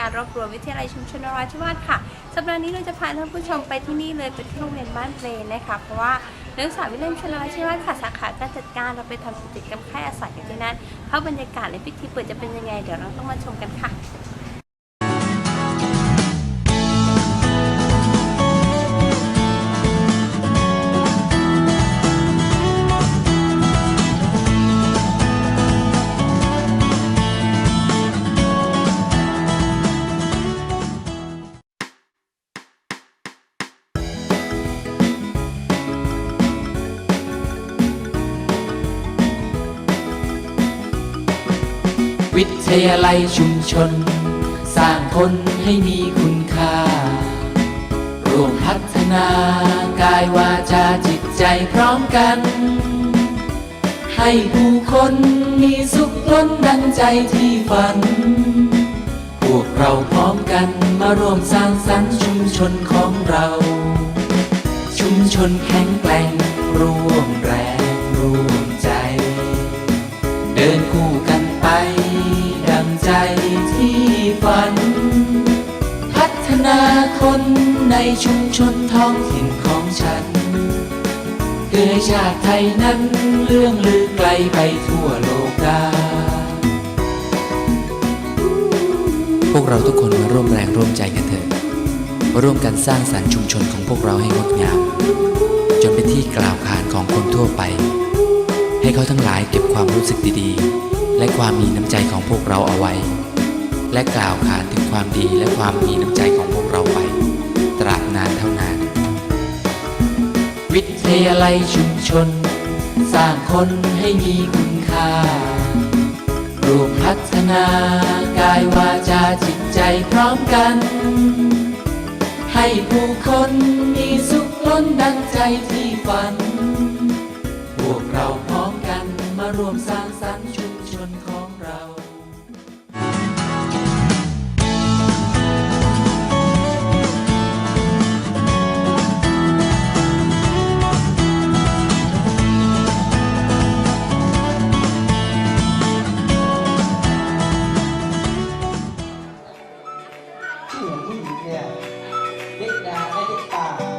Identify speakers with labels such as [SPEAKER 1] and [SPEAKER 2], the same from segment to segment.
[SPEAKER 1] การวบรวมวิทยาลัยชุมชนนราธิวาสค่ะ สัปดาห์นี้เราจะพาท่านผู้ชมไปที่นี่เลยไปที่โรงเรียนบ้านเพลนนะคะเพราะว่านักศึกษาวิทยาลัยชุมชนนราธิวาสค่ะสาขาการจัดการเราไปทำกิจกรรมค่ายอาศัยกันที่นั่นเพราะบรรยากาศและพิธีเปิดจะเป็นยังไง เดี๋ยวเราต้องมาชมกันค่ะ
[SPEAKER 2] วิทยาลัยชุมชน สร้างคนให้มีคุณค่า ร่วมพัฒนากายวาจาจิตใจพร้อมกัน ให้ผู้คนมีสุขล้นดังใจที่ฝัน พวกเราพร้อมกันมาร่วมสร้างสรรค์ชุมชนของเรา ชุมชนแข็งแกร่งร่วมแรง ฝัน พัฒนาคนในชุมชนท้องถิ่นของฉันเพื่อให้ชาติไทยนั้นเรื่องลือไกลไปทั่วโลกา
[SPEAKER 3] พวกเราทุกคนมาร่วมแรงร่วมใจกันเถอะร่วมกันสร้างสรรค์ชุมชนของพวกเราให้งดงาม จนเป็นที่กล่าวขานของคนทั่วไป ให้เขาทั้งหลายเก็บความรู้สึกดีๆ และความมีน้ำใจของพวกเราเอาไว้ และกล่าวขานถึงความดีและความมีน้ำใจของพวกเราไป ตราบนานเท่านาน
[SPEAKER 2] วิทยาลัยชุมชน สร้างคนให้มีคุณค่ารวมพัฒนากายวาจาจิตใจพร้อมกัน ให้ผู้คนมีสุขล้นดังใจที่ฝัน พวกเราพร้อมกันมาร่วมสร้าง
[SPEAKER 4] ผู้หญิงผู้หญิงเนี่ยเด็กดาและเด็กตา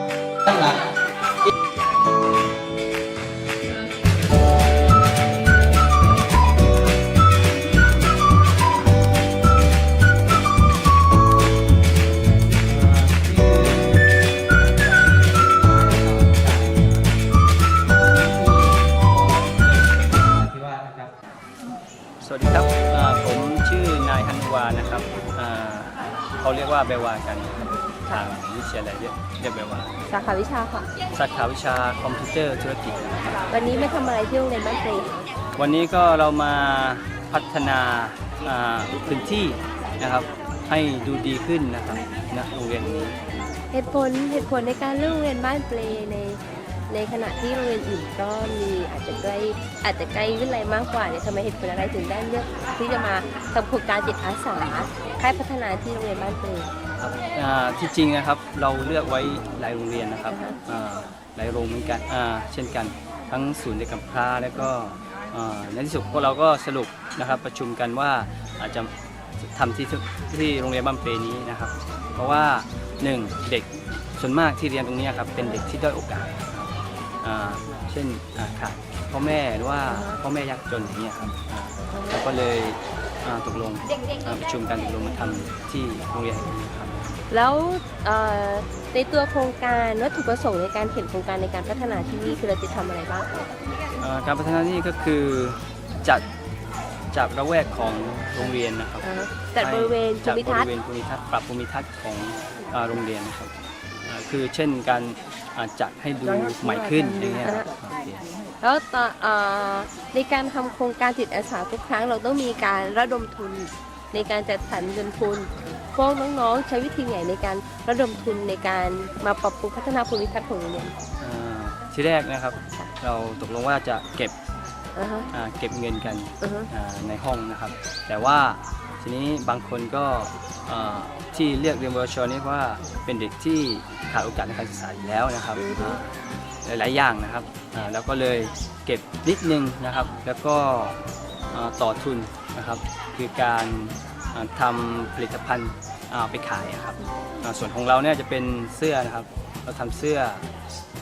[SPEAKER 5] เขาเรียกว่าเบลวากันนะครับทางวิทยาลัยเรียกเรียกเบลวา
[SPEAKER 1] สาขาวิชาค่ะ
[SPEAKER 5] สาขาวิชาคอมพิวเตอร์ธุรกิจนะครับ
[SPEAKER 1] วันนี้มาทำอะไรที่โรงเรียนบ้านเพลน
[SPEAKER 5] วันนี้ก็เรามาพัฒนาอ่าพื้นที่นะครับ ให้ดูดีขึ้นนะครับณโรงเรียนนี้
[SPEAKER 1] เหตุผลเหตุผลในการเลือกโรงเรียนบ้านเพลนใน ในขณะที่โรงเรียนอื่นก็มีอาจจะใกล้อาจจะใกล้วิทยาลัยมากกว่าเนี่ยทำไมเหตุผลอะไรถึงได้เลือกที่จะมาทำโครงการจิตอาสาค่ายพัฒนาที่โรงเรียนบ้านเพลน
[SPEAKER 5] ครับอ่าที่จริงนะครับเราเลือกไว้หลายโรงเรียนนะครับ
[SPEAKER 1] อ่าฮะ
[SPEAKER 5] อ่าหลายโรงเหมือนกันอ่าเช่นกัน ทั้งศูนย์เด็กกำพร้าแล้วก็อ่าในที่สุดพวกเราก็สรุปนะครับประชุมกันว่าอาจจะทำที่ที่โรงเรียนบ้านเปนี้นะครับ เพราะว่าหนึ่งเด็กส่วนมากที่เรียนตรงนี้ครับเป็นเด็กที่ด้อยโอกาส เช่นอ่าขาดพ่อแม่หรือว่าพ่อแม่ยากจนอย่างเงี้ยครับอ่าเราก็เลยอ่าตกลงอ่าประชุมกันตกลงมาทำที่โรงเรียนแห่งนี้ครับ
[SPEAKER 1] แล้วเอ่อในตัวโครงการวัตถุประสงค์ในการเขียนโครงการในการพัฒนาที่นี่คือเราจะทำอะไรบ้างคะ
[SPEAKER 5] เอ่อการพัฒนาที่นี่ก็คือจัดจากระแวกของโรงเรียนนะครับ
[SPEAKER 1] อ่าฮะจัดบริเวณภู
[SPEAKER 5] จาก
[SPEAKER 1] มิ
[SPEAKER 5] บ
[SPEAKER 1] ทัศ
[SPEAKER 5] ริ
[SPEAKER 1] น์
[SPEAKER 5] เวณภูมิทัศน์ปรับภูมิทัศน์ของเอ่อโรงเรียนนะครับอ่า คือเช่นการอ่าจัดให้ดูใหม่ขึ้นอย่างเงี้ยครับโอเค
[SPEAKER 1] แล้วต่อเอ่อในการทำโครงการจิตอาสาทุกครั้งเราต้องมีการระดมทุนในการจัดสรรเงินทุน พวกน้องๆ ใช้วิธีไหนในการระดมทุนในการมาปรับปรุงพัฒนาภูมิทัศน์ของโรงเรียน
[SPEAKER 5] อ่าที่แรกนะครับ เราตกลงว่าจะเก็บ
[SPEAKER 1] อ่าฮะ
[SPEAKER 5] อ่าเก็บเงินกัน
[SPEAKER 1] อ่าฮะ
[SPEAKER 5] อ่าในห้องนะครับ แต่ว่าทีนี้บางคนก็อ่า ที่เลือกเรียนวชนี่เพราะว่าเป็นเด็กที่ขาดโอกาสในการศึกษาอยู่แล้วนะครับอ่าหลายๆอย่างนะครับอ่าแล้วก็เลยเก็บนิดนึงนะครับ แล้วก็อ่าต่อทุนนะครับ คือการอ่าทำผลิตภัณฑ์เอาไปขายอะครับอ่าส่วนของเราเนี่ยจะเป็นเสื้อนะครับ เราทำเสื้อ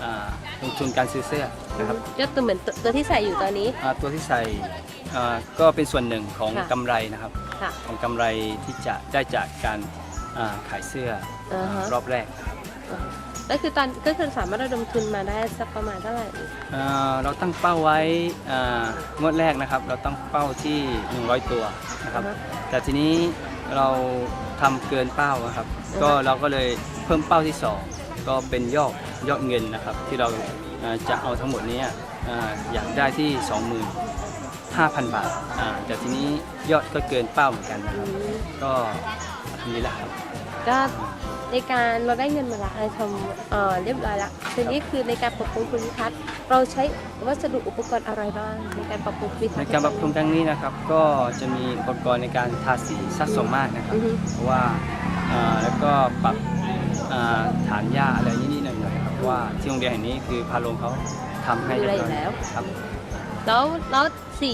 [SPEAKER 5] อาลงทุนการซื้อเสื้อนะครับ
[SPEAKER 1] ก็ตัวเหมือนตัวตัวที่ใส่อยู่ตอนนี้
[SPEAKER 5] อ่าตัวที่ใส่อ่าก็เป็นส่วนหนึ่งของ
[SPEAKER 1] ค่ะ
[SPEAKER 5] กำไรนะครับ
[SPEAKER 1] ค่ะ
[SPEAKER 5] ของกำไรที่จะได้จากการ อ่าขายเสื้อ
[SPEAKER 1] อ่าฮะ
[SPEAKER 5] รอบแรก
[SPEAKER 1] ก็คือตอนก็คือสามารถระดมทุนมาได้สักประมาณเท่าไหร่
[SPEAKER 5] อ่าเราตั้งเป้าไว้อ่างวดแรกนะครับ เราตั้งเป้าที่ 100 ตัวนะครับ
[SPEAKER 1] อ่าฮะ
[SPEAKER 5] แต่ทีนี้เราทำเกินเป้านะครับ
[SPEAKER 1] อ่าฮะ
[SPEAKER 5] ก็เราก็เลยเพิ่มเป้าที่ 2 ก็เป็นยอดยอดเงินนะครับ ที่เราอ่าจะเอาทั้งหมดนี้อ่าอยากได้ที่ 25,000 บาทอ่าแต่ทีนี้ยอดก็เกินเป้าเหมือนกันนะค
[SPEAKER 1] อื
[SPEAKER 5] รับ
[SPEAKER 1] ม
[SPEAKER 5] ก็ที นี้แหละครับ
[SPEAKER 1] ก็ในการเราได้เงินมาละเราทำเอ่อเรียบร้อยละทีนี้คือในการปรับปรุงภูมิทัศน์เราใช้วัสดุอุปกรณ์อะไรบ้างในการปรับปรุงภูมิทัศ
[SPEAKER 5] ใน
[SPEAKER 1] น์
[SPEAKER 5] การปรับปรุงครั้งนี้นะครับ ก็จะมีอุปกรณ์ในการทาสีสัดส่วนมากนะครับ
[SPEAKER 1] อือฮึ
[SPEAKER 5] เพราะว่าอ่าแล้วก็ปรับอ่าฐานหญ้าอะไรนิดๆหน่อยๆครับเพราะว่าที่โรงเรียนแห่งนี้คือพาลงเขาทำให้
[SPEAKER 1] ดู
[SPEAKER 5] เรี
[SPEAKER 1] แล
[SPEAKER 5] ยบ
[SPEAKER 1] อ
[SPEAKER 5] ร้อย
[SPEAKER 1] ยู่แล้ว
[SPEAKER 5] ครับ
[SPEAKER 1] แล้วแล้วสี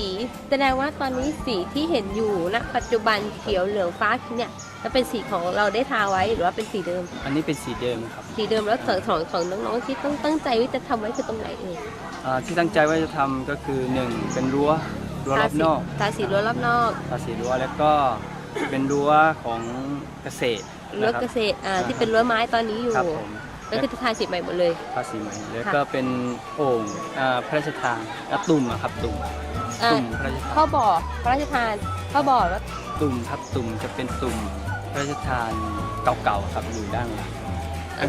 [SPEAKER 1] แสดงว่าตอนนี้สีที่เห็นอยู่ณปัจจุบันเขียวเหลืองฟ้าเนี่ย จะเป็นสีของเราได้ทาไว้หรือว่าเป็นสีเดิม
[SPEAKER 5] อันนี้เป็นสีเดิมครับ
[SPEAKER 1] สีเดิมแล้วส่วนของของน้องๆที่ต้องตั้งใจว่าจะทำไว้คือตรงไหนเอ่ย
[SPEAKER 5] อ่าที่ตั้งใจว่าจะทำก็คือหนึ่งเป็นรั้วรั้วรอบนอก
[SPEAKER 1] ทาสีรั้วรอบนอก
[SPEAKER 5] ทาสีรั้วแล้วก็เป็นรั้วของเกษตร
[SPEAKER 1] รั้ว
[SPEAKER 5] นะคบ
[SPEAKER 1] เกษตรอ่า
[SPEAKER 5] อ่า
[SPEAKER 1] ที่เป็นรั้วไม้ตอนนี้อยู่
[SPEAKER 5] ครับผม
[SPEAKER 1] ก็คือทาสีใหม่หมดเลย
[SPEAKER 5] ทาสีใหม่แล้วก็เป็นโอ่งอ่าพระราชทานอะตุ่มอะครับตุ่ม
[SPEAKER 1] อ่า
[SPEAKER 5] ตุ่มพระราชทาน
[SPEAKER 1] ข้อบ่อพระราชทานข้อบ่อแล้ว
[SPEAKER 5] ตุ่มครับตุ่มจะเป็นตุ่ม พระราชทานเก่าๆครับอยู่ด้านหลัง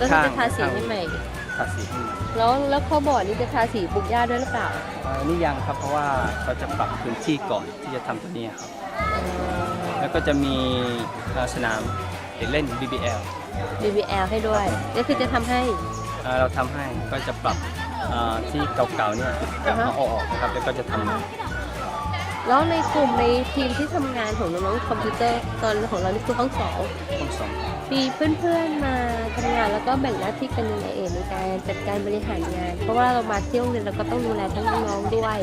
[SPEAKER 1] ก็คือจะทาสี
[SPEAKER 5] ข้างๆ
[SPEAKER 1] ให้ใหม่
[SPEAKER 5] ทาสีให้ใหม่
[SPEAKER 1] แล้วแล้วข้อบ่อนี้จะทาสีปลูกหญ้าด้วยหรือเปล่า
[SPEAKER 5] อ่านี่ยังครับเพราะว่าเราจะปรับพื้นที่ก่อนที่จะทำตัวนี้ครับ แล้วก็จะมีอ่าสนามเด็กเล่น BBL
[SPEAKER 1] BBL ให้ด้วยก็คือจะทำให้
[SPEAKER 5] อ่าเราทำให้ก็จะปรับอ่าที่เก่าๆเนี่ย
[SPEAKER 1] อ่าฮะ
[SPEAKER 5] เอาออกนะครับแล้วก็จะทำใหม่
[SPEAKER 1] แล้วในกลุ่มในทีมที่ทำงานของน้องๆคอมพิวเตอร์ตอนของเรานี่คือห้องสอง
[SPEAKER 5] ต้องสอง
[SPEAKER 1] มีเพื่อนๆมาทำงานแล้วก็แบ่งหน้าที่กันยังไงเองในการจัดการบริหารงาน เพราะว่าเรามาเที่ยวโรงเรียนเราก็ต้องดูแลทั้งน้องๆด้วย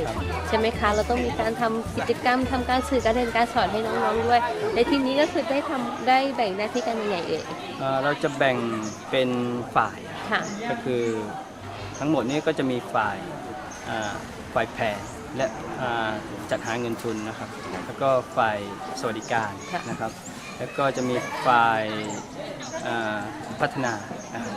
[SPEAKER 1] ใช่ไหมคะ เราต้องมีการทำกิจกรรมทำการสื่อการเรียนการสอนให้น้องๆด้วย ในทีนี้ก็คือได้ทำได้แบ่งหน้าที่กันยังไงเอ่ย
[SPEAKER 5] อ่าเราจะแบ่งเป็นฝ่าย
[SPEAKER 1] ค่ะ
[SPEAKER 5] ก็คือทั้งหมดนี้ก็จะมีฝ่ายอ่าฝ่ายแผน และอ่าจัดหาเงินทุนนะครับ แล้วก็ฝ่ายสวัสดิการ
[SPEAKER 1] ค่ะ
[SPEAKER 5] นะครับ แล้วก็จะมีฝ่ายอ่าพัฒนานะครับ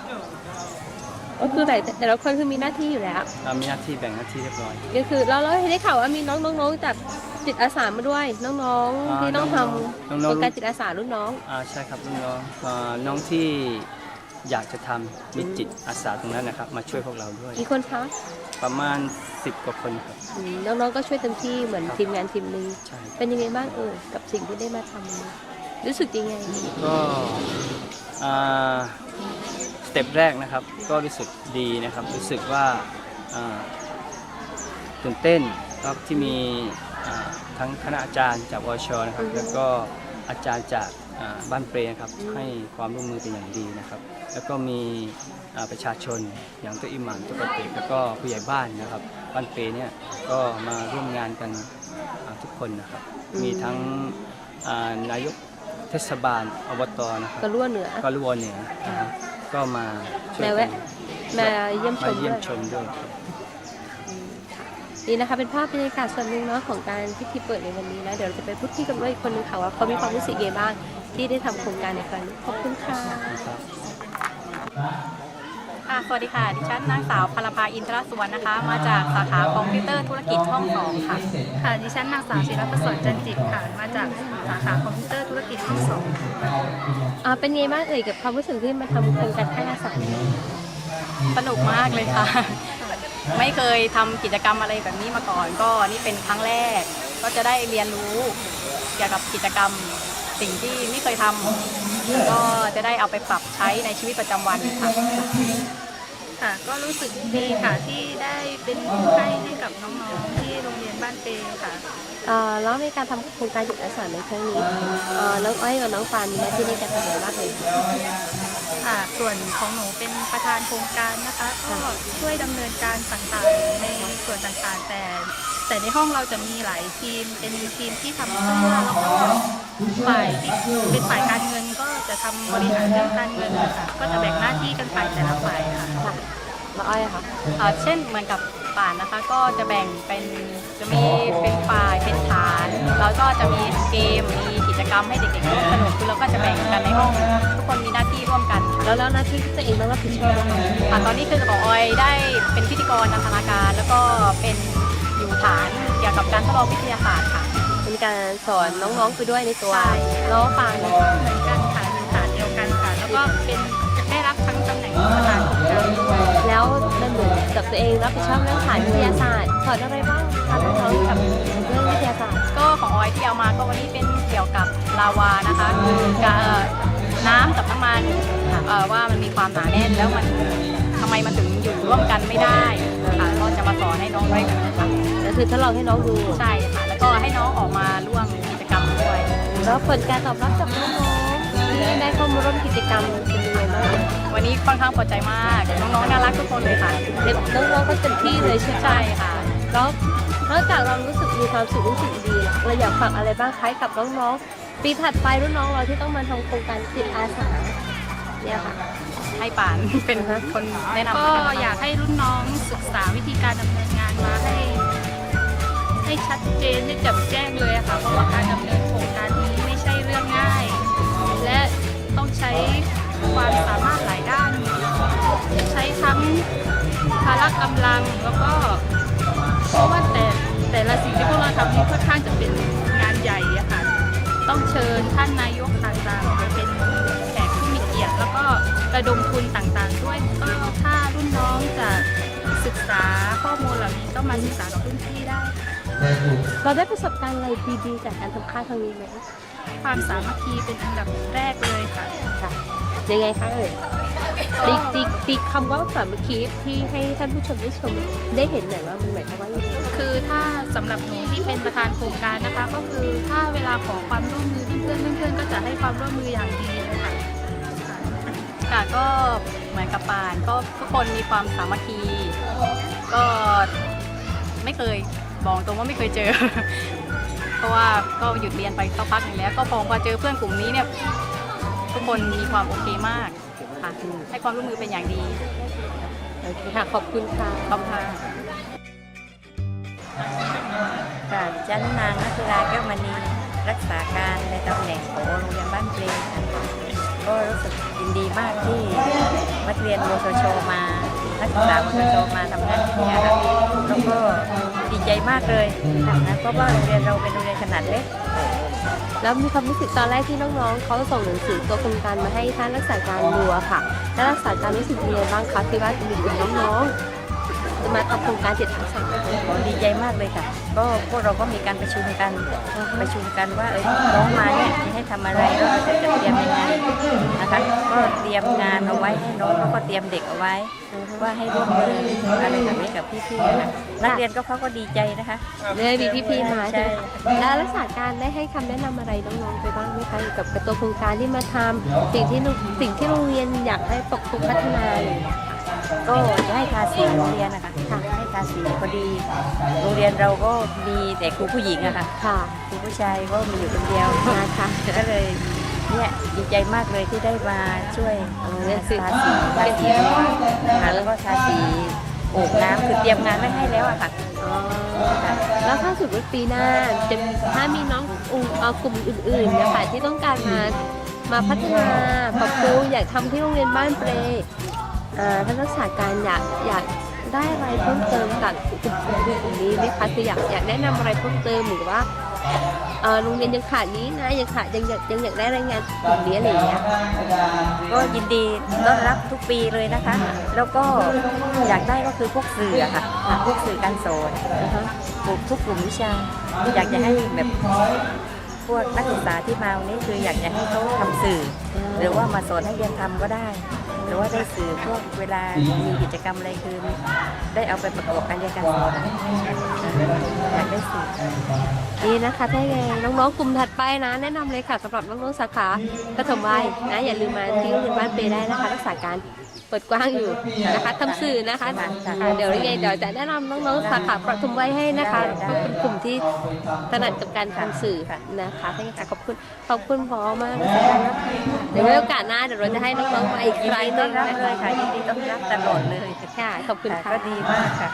[SPEAKER 1] ก็คือแต่แต่ละคนคือมีหน้าที่อยู่แล้ว
[SPEAKER 5] อ่ามีหน้าที่แบ่งหน้าที่เรียบร้อย
[SPEAKER 1] ก็คือเราเราได้ข่าวว่ามีน้องน้องๆจากจิตอาสามาด้วย น้องๆ
[SPEAKER 5] อ่า
[SPEAKER 1] ที่ต้องท
[SPEAKER 5] น้องำๆน้องๆ
[SPEAKER 1] โครงการจิตอาสารุ่นน้อง
[SPEAKER 5] อ่าใช่ครับรุ่นน้องอ่าน้องที่อยากจะทำมีจิตอาสาตรงนั้นนะครับ มาช่วยพวกเราด้วย
[SPEAKER 1] กี่คนคะ
[SPEAKER 5] ประมาณ 10 กว่าคนครับ
[SPEAKER 1] อืมน้องๆก็ช่วยเต็มที่เหมือนทีมงานทีมหนึง
[SPEAKER 5] ใช่
[SPEAKER 1] เป็นยังไงบ้างเออกับสิ่งที่ได้มาทำนี้รู้สึกยังไง
[SPEAKER 5] ก็อ่าสเต็ปแรกนะครับ ก็รู้สึกดีนะครับ รู้สึกว่าอ่าตื่นเต้นครับที่มีอ่าทั้งคณะอาจารย์จากวชนะครับแล้วก็อาจารย์จากอ่า บ้านเปรนะครับให้ความร่วมมือเป็นอย่างดีนะครับ แล้วก็มีอ่าประชาชนอย่างตัวอิหมัมตัวกระติกแล้วก็ผู้ใหญ่บ้านนะครับ บ้านเปรเนี่ยก็มาร่วมงานกันอ่าทุกคนนะครับ มีทั้งอ่านายกเทศบาลอบตนะครับ
[SPEAKER 1] ก็รั่วเหนือ
[SPEAKER 5] ก็รัวเหนือนะครับก็มาช่วย
[SPEAKER 1] มา
[SPEAKER 5] กั
[SPEAKER 1] แวะ
[SPEAKER 5] น
[SPEAKER 1] มาเยี่ยมช
[SPEAKER 5] มามเยี่
[SPEAKER 1] ด้
[SPEAKER 5] ยม
[SPEAKER 1] วย
[SPEAKER 5] ชมด้วยครับ
[SPEAKER 1] นี่นะคะเป็นภาพบรรยากาศส่วนหนึ่งเนาะของการพิธีเปิดในวันนี้นะเดี๋ยวเราจะไปพูดคุยกันด้วยอีกคนนึงค่ะว่าเขามีความรู้สึกยังไงบ้าง ที่ได้ทำโครงการในครั้งนี้ขอบคุณค่ะ
[SPEAKER 5] ครับ
[SPEAKER 6] ค่ะสวัสดีค่ะดิฉันนางสาวพลภาอินทรสุวรรณนะคะ มาจากสาขาคอมพิวเตอร์ธุรกิจช่องสองค่ะค่ะดิฉันนางสาวศิรประเสริฐจันจิตค่ะ มาจากสาขาคอมพิวเตอร์ธุรกิจช่องสอง
[SPEAKER 1] อ่าเป็นไงบ้างเอ่ยกับความรู้สึกที่มาทำโครงการค่ายอาสาเนี่ย
[SPEAKER 6] สนุกมากเลยค่ะ ไม่เคยทำกิจกรรมอะไรแบบนี้มาก่อน ก็นี่เป็นครั้งแรก ก็จะได้เรียนรู้เกี่ยวกับกิจกรรม สิ่งที่ไม่เคยทำก็จะได้เอาไปปรับใช้ในชีวิตประจำวันค่ะ
[SPEAKER 7] ค่ะก็รู้สึกดีค่ะที่ได้เป็นผู้ให้ให้กับน้องๆที่โรงเรียนบ้านเปค่ะ
[SPEAKER 1] เอ่อแล้วในการทำโครงการจิตอาสาในครั้งนี้เอ่อน้องอ้อยกับน้องฟานมีหน้าที่ในการทำอะไรบ้างเลย
[SPEAKER 7] ค่ะส่วนของหนูเป็นประธานโครงการนะคะก็ช่วยดำเนินการต่างๆในส่วนต่างๆแต่ แต่ในห้องเราจะมีหลายทีม เป็นทีมที่ทำเสื้อแล้วก็ฝ่ายที่เป็นฝ่ายการเงินก็จะทำบริหารเรื่องการเงินค่ะก็จะแบ่งหน้าที่กันไปแต่ละฝ่ายค่ะ
[SPEAKER 1] มาอ้อยค่ะ
[SPEAKER 6] เออเช่นเหมือนกับป่านนะคะก็จะแบ่งเป็นจะมีเป็นฝ่ายเป็นฐาน แล้วก็จะมีเกมมีกิจกรรมให้เด็กๆร่วมสนุกคือเราก็จะแบ่งกันในห้อง ทุกคนมีหน้าที่ร่วมกัน
[SPEAKER 1] แล้วแล้วหน้าที่ที่ตัวเองต้องรับผิดชอบอะ
[SPEAKER 6] ตอนนี้คือของออยได้เป็นพิธีกรนันทนาการ แล้วก็เป็น ฐานเกี่ยวกับการทดลองวิทยาศาสตร์ค่ะ
[SPEAKER 1] เป็นการสอนน้องๆไปด้วยในตัว
[SPEAKER 7] ใช่
[SPEAKER 1] แล้วปางนะคะ
[SPEAKER 7] เหมือนกันค่ะอยู่ฐานเดียวกันค่ะ แล้วก็เป็นได้รับทั้งตำแหน่งประธานกรรมการด้วย
[SPEAKER 1] แล้วมันเหมือนกับตัวเองรับผิดชอบเรื่องฐานวิทยาศาสตร์สอนอะไรบ้างคะน้องๆกับเรื่องวิทยาศาสตร์
[SPEAKER 6] ก็ของออยที่เอามาก็วันนี้เป็นเกี่ยวกับลาวานะคะกับเอ่อน้ำกับน้ำมันเอ่อว่ามันมีความหนาแน่นแล้วมันทำไมมันถึงอยู่ร่วมกันไม่ได้ค่ะก็จะมาสอนให้น้องด้วยกันค่ะ
[SPEAKER 1] ก็ คือทดลองให้น้องดู
[SPEAKER 6] ใช่ค่ะ แล้วก็ให้น้องออกมาร่วมกิจกรรมด้วย
[SPEAKER 1] แล้วผลการตอบรับจากน้องๆที่ได้เข้ามาร่วมกิจกรรมเป็นยังไงบ้าง
[SPEAKER 6] วันนี้ค่อนข้างพอใจมาก น้องๆน่ารักทุกคนเลยค่ะ
[SPEAKER 1] เด็กน้องๆก็เต็มที่เลยใช่ไหม
[SPEAKER 6] ใช่ค่ะ
[SPEAKER 1] แล้วนอกจากเรารู้สึกมีความสุขรู้สึกดีแล้วเราอยากฝากอะไรบ้างคล้ายกับน้องๆปีถัดไปรุ่นน้องเราที่ต้องมาทำโครงการจิตอาสาเนี่ยค่ะ
[SPEAKER 6] ให้ป่านเป็นคนแนะนำ
[SPEAKER 7] ก็
[SPEAKER 6] แล้วนนะคะ
[SPEAKER 7] อยากให้รุ่นน้องศึกษาวิธีการดำเนินงานมาให้ ให้ชัดเจนให้แจ่มแจ้งเลยค่ะ เพราะว่าการดำเนินโครงการนี้ไม่ใช่เรื่องง่าย และต้องใช้ความสามารถหลายด้าน ใช้ทั้งพละกำลังแล้วก็เพราะว่าแต่แต่ละสิ่งที่พวกเราทำนี่ค่อนข้างจะเป็นงานใหญ่อะค่ะ ต้องเชิญท่านนายกต่างๆมาเป็นแขกผู้มีเกียรติแล้วก็ระดมทุนต่างๆด้วยก็ถ้ารุ่นน้องจะศึกษาข้อมูลเหล่านี้ก็มาศึกษากับรุ่นพี่ได้ค่ะ
[SPEAKER 1] เราได้ประสบการณ์อะไรดีๆจากการทำค่ายครั้งนี้ไหม
[SPEAKER 7] ความสามัคคีเป็นอันดับแรกเลยค่ะ
[SPEAKER 1] ค่ะยังไงคะเอ่ยตีตีตีคำว่าสามัคคีที่ให้ท่านผู้ชมได้ชมได้เห็นหน่อยว่ามันหมายความว่ายังไง
[SPEAKER 7] คือถ้าสำหรับหนูที่เป็นประธานโครงการนะคะ ก็คือถ้าเวลาขอความร่วมมือเพื่อนๆเพื่อนๆก็จะให้ความร่วมมืออย่างดีเลยค่ะ
[SPEAKER 6] ค่ะก็เหมือนกับป่านก็ทุกคนมีความสามัคคี ก็ไม่เคย บอกตรงว่าไม่เคยเจอ เพราะว่าก็หยุดเรียนไปสักพักหนึ่งแล้ว ก็พอมาเจอเพื่อนกลุ่มนี้เนี่ยทุกคนมีความโอเคมากค่ะให้ความร่วมมือเป็นอย่างดี
[SPEAKER 1] โอเคค่ะขอบคุณค่ะ
[SPEAKER 6] ขอบคุณค่ะ
[SPEAKER 8] ค่ะจันนางนักกีฬาแก้วมณีรักษาการในตำแหน่งของโรงเรียนบ้านเปลงค่ะก็รู้สึกยินดีมากที่นักเรียนโมโชโชมา นักศึกษาคนโตมาทำงานที่นี่ค่ะแล้วก็ดีใจมากเลยนะเพราะว่าโรงเรียนเราเป็นโรงเรียนขนาดเล็ก
[SPEAKER 1] แล้วมีความรู้สึกตอนแรกที่น้องๆเขาส่งหนังสือตัวโครงการมาให้ท่านรักษาการดูอะค่ะแล้วรักษาการรู้สึกยังไงบ้างคะที่ว่าจะมีน้องๆจะมาทำโครงการเจ็ดทัก
[SPEAKER 8] ษะ ดีใจมากเลยค่ะ ก็พวกเราก็มีการประชุมกันประชุมกันว่าเอ้ยน้องมาเนี่ยจะให้ทำอะไรแล้วเราจะจัดเตรียมยังไงนะคะก็เตรียมงานเอาไว้ให้น้องแล้วก็เตรียมเด็กเอาไว้ ว่าให้ร่วมมืออะไรแบบนี้กับพี่ๆนะคะนักเรียนก็เขาก็ดีใจนะคะ
[SPEAKER 1] เลยมีพี่ๆมาใช่
[SPEAKER 8] ใช่
[SPEAKER 1] ไหมคะแล้วรักษาการได้ให้คำแนะนำอะไรน้องๆไปบ้างไหมคะเกี่ยวกับตัวโครงการที่มาทำสิ่งที่โรงสิ่งที่โรงเรียนอยากให้ปกปรุงพัฒนาอะไรอย่างเงี้ย
[SPEAKER 8] ก็จะให้ทาสีโรงเรียนนะคะค่ะให้ทาสีพอดี โรงเรียนเราก็มีแต่ครูผู้หญิงอะค่ะ
[SPEAKER 1] ค่ะ
[SPEAKER 8] ครูผู้ชายก็มีอยู่คนเดียว
[SPEAKER 1] นะคะ
[SPEAKER 8] ก็เลยเนี่ยดีใจมากเลยที่ได้มาช่วย
[SPEAKER 1] เออเนี่ยคือ
[SPEAKER 8] ทาสีทาสีค่ะแล้วก็ทาสีโอบน้ำคือเตรียมงานไว้ให้แล้วอะค่ะ
[SPEAKER 1] อ๋อแล้วถ้าสุดว่าปีหน้าจะมีถ้ามีน้องอุเอ่อกลุ่มอื่นๆนะคะที่ต้องการมามาพัฒนาปรับปรุงอยากทำที่โรงเรียนบ้านเปรอ่า ท่านรักษาการอยากอยากได้อะไรเพิ่มเติมจากกลุ่มกลุ่มนี้ไหมคะคืออยากอยากแนะนำอะไรเพิ่มเติมหรือว่าโรงเรียนยังขาดนี้นะยังขาดยังอยากยังอยากได้รายงานกลุ่มนี้อะไรอย่างเงี้ย
[SPEAKER 8] ก็ยินดีต้อนรับทุกปีเลยนะคะ แล้วก็อยากได้ก็คือพวกสื่อค่ะพวกสื่อการสอน
[SPEAKER 1] นะคะ
[SPEAKER 8] ปลูกทุกกลุ่มวิชา อยากจะให้แบบพวกนักศึกษาที่มาวันนี้คืออยากจะให้เขาทำสื่อ หรือว่ามาสอนให้เรียนทำก็ได้ หรือว่าได้สื่อพวกเวลามีกิจกรรมอะไรคือได้เอาไปประกอบการเรียนการสอนอยากได้สื่อ
[SPEAKER 1] นี่นะคะถ้าไงน้องๆกลุ่มถัดไปนะ แนะนำเลยค่ะสำหรับน้องๆสาขาปฐมวัยนะอย่าลืมมาที่โรงเรียนบ้านเปได้นะคะ รักษาการ ปิดกว้างอยู่นะคะทำสื่อนะคะอ่าเดี๋ยวยังไงเดี๋ยวจะแนะนำน้องๆสาขาปฐมวัยให้นะคะเพราะเป็นกลุ่มที่ถนัดกับการทำสื่อนะคะถ้าอย่างไรขอบคุณขอบคุณพอมากนะคะเดี๋ยวไว้โอกาสหน้าเดี๋ยวเราจะให้น้องๆมาอีก
[SPEAKER 8] ยิน
[SPEAKER 1] ครั้ง
[SPEAKER 8] ดี
[SPEAKER 1] ห
[SPEAKER 8] ต้
[SPEAKER 1] นึ
[SPEAKER 8] อน
[SPEAKER 1] ง
[SPEAKER 8] รับ
[SPEAKER 1] นะ
[SPEAKER 8] เลย
[SPEAKER 1] คะ
[SPEAKER 8] ค่ะยินดีต้อนรับตลอดเลย
[SPEAKER 1] ค่ะขอบคุณ
[SPEAKER 8] ค่ะ
[SPEAKER 1] ค่ะ
[SPEAKER 8] ก็ดีมากค่ะ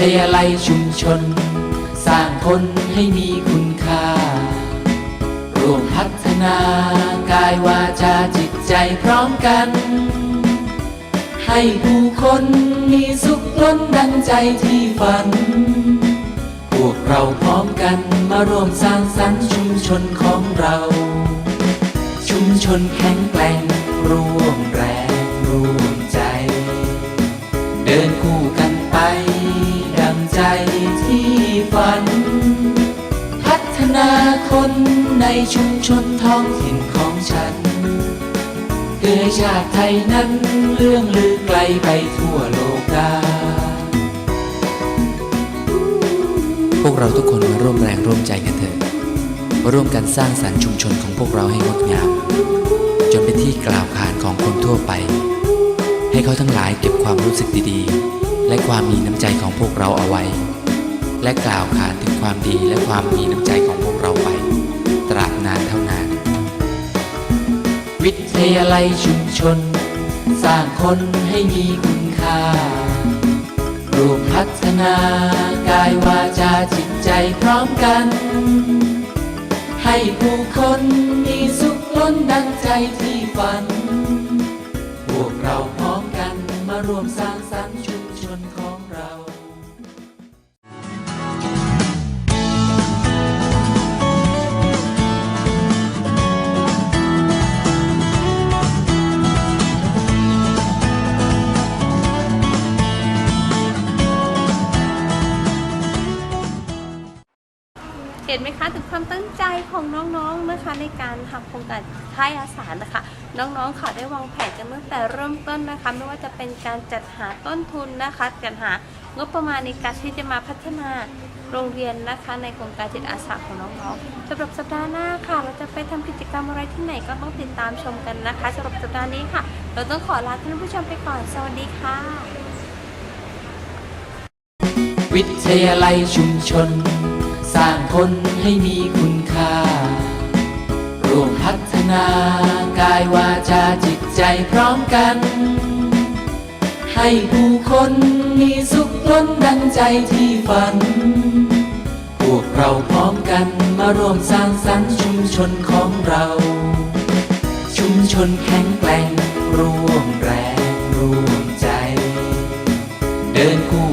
[SPEAKER 9] ท
[SPEAKER 2] ยาลัยชุมชน สร้างคนให้มีคุณค่า ร่วมพัฒนากายวาจาจิตใจพร้อมกัน ให้ผู้คนมีสุขล้นดังใจที่ฝัน พวกเราพร้อมกันมาร่วมสร้างสรรค์ชุมชนของเรา ชุมชนแข็งแกร่งร่วมแรง ชุมชนท้องถิ่นของฉันเพื่อให้ชาติไทยนั้นเลื่องลือไกลไปทั่วโลกา
[SPEAKER 3] พวกเราทุกคนมาร่วมแรงร่วมใจกันเถอะมาร่วมกันสร้างสรรค์ชุมชนของพวกเราให้งดงาม จนเป็นที่กล่าวขานของคนทั่วไป ให้เขาทั้งหลายเก็บความรู้สึกดีๆ และความมีน้ำใจของพวกเราเอาไว้ และกล่าวขานถึงความดีและความมีน้ำใจของ วิท
[SPEAKER 2] ยาลัยชุมชน สร้างคนให้มีคุณค่า รวมพัฒนากายวาจาจิตใจพร้อมกัน ให้ผู้คนมีสุขล้นดังใจที่ฝัน พวกเราพร้อมกันมาร่วมสร้าง
[SPEAKER 1] ของน้องๆนะคะในการทำโครงการค่ายอาสานะคะ น้องๆค่ะได้วางแผนกันตั้งแต่เริ่มต้นนะคะ ไม่ว่าจะเป็นการจัดหาต้นทุนนะคะจัดหางบประมาณในการที่จะมาพัฒนาโรงเรียนนะคะในโครงการจิตอาสาของน้องๆสำหรับสัปดาห์หน้าค่ะ เราจะไปทำกิจกรรมอะไรที่ไหนก็ต้องติดตามชมกันนะคะสำหรับสัปดาห์นี้ค่ะ เราต้องขอลาท่านผู้ชมไปก่อน สวัสดีค่ะ
[SPEAKER 2] วิทยาลัยชุมชน สร้างคนให้มีคุณค่า ร่วมพัฒนากายวาจาจิตใจพร้อมกัน ให้ผู้คนมีสุขล้นดังใจที่ฝัน พวกเราพร้อมกันมาร่วมสร้างสรรค์ชุมชนของเรา ชุมชนแข็งแกร่งร่วมแรงร่วมใจ เดินคู่